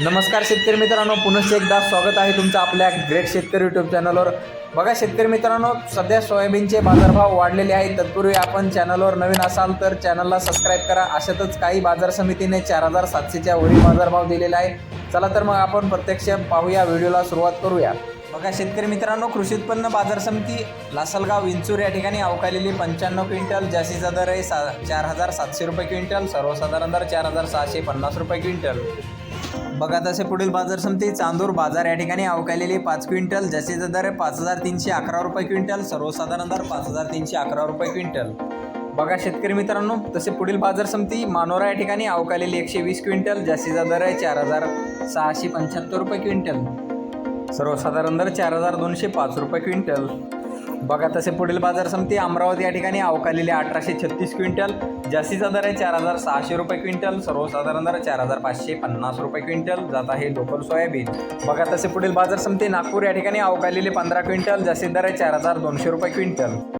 नमस्कार शेतकरी मित्रांनो पुनश्च एकदा स्वागत आहे तुमचं आपल्या ग्रेट शेतकरी यूट्यूब चॅनलवर बघा शेतकरी मित्रांनो सध्या सोयाबीनचे बाजारभाव वाढलेले आहेत. तत्पूर्वी आपण चॅनलवर नवीन असाल तर चॅनलला सबस्क्राईब करा. अशातच काही बाजार समितीने चार हजार सातशेच्या वरील बाजारभाव दिलेला आहे. चला तर मग आपण प्रत्यक्ष पाहूया व्हिडिओला सुरुवात करूया. बघा शेतकरी मित्रांनो कृषी उत्पन्न बाजार समिती लासलगाव विंचूर या ठिकाणी अवकालेली पंच्याण्णव क्विंटल जास्तीचा दर आहे सा चार हजार सातशे रुपये क्विंटल सर्वसाधारण दर चार हजार सहाशे पन्नास रुपये क्विंटल. बघा तसे पुढील बाजार समिती चांदूर बाजार या ठिकाणी अवकालेली पाच क्विंटल जसेचा दर आहे पाच हजार तीनशे अकरा रुपये क्विंटल सर्वसाधारण दर पाच हजार तीनशे अकरा रुपये क्विंटल. बघा शेतकरी मित्रांनो तसे पुढील बाजार समिती मानोरा या ठिकाणी अवकालेली एकशे वीस क्विंटल जास्तीचा दर आहे चार हजार सहाशे पंच्याहत्तर रुपये क्विंटल. सर्वसाधारण दर चार हजार दोनशे पाच रुपये क्विंटल. बघा तसे पुढील बाजार समिती अमरावती या ठिकाणी अवकालेले अठराशे छत्तीस क्विंटल जास्तीचा दर आहे चार हजार सहाशे रुपये क्विंटल सर्वसाधारण दर चार हजार पाचशे पन्नास रुपये क्विंटल जात आहे लोकल सोयाबीन. बघा तसे पुढील बाजार समिती नागपूर या ठिकाणी अवकालेले पंधरा क्विंटल जास्तीत दर आहे चार हजार दोनशे रुपये क्विंटल.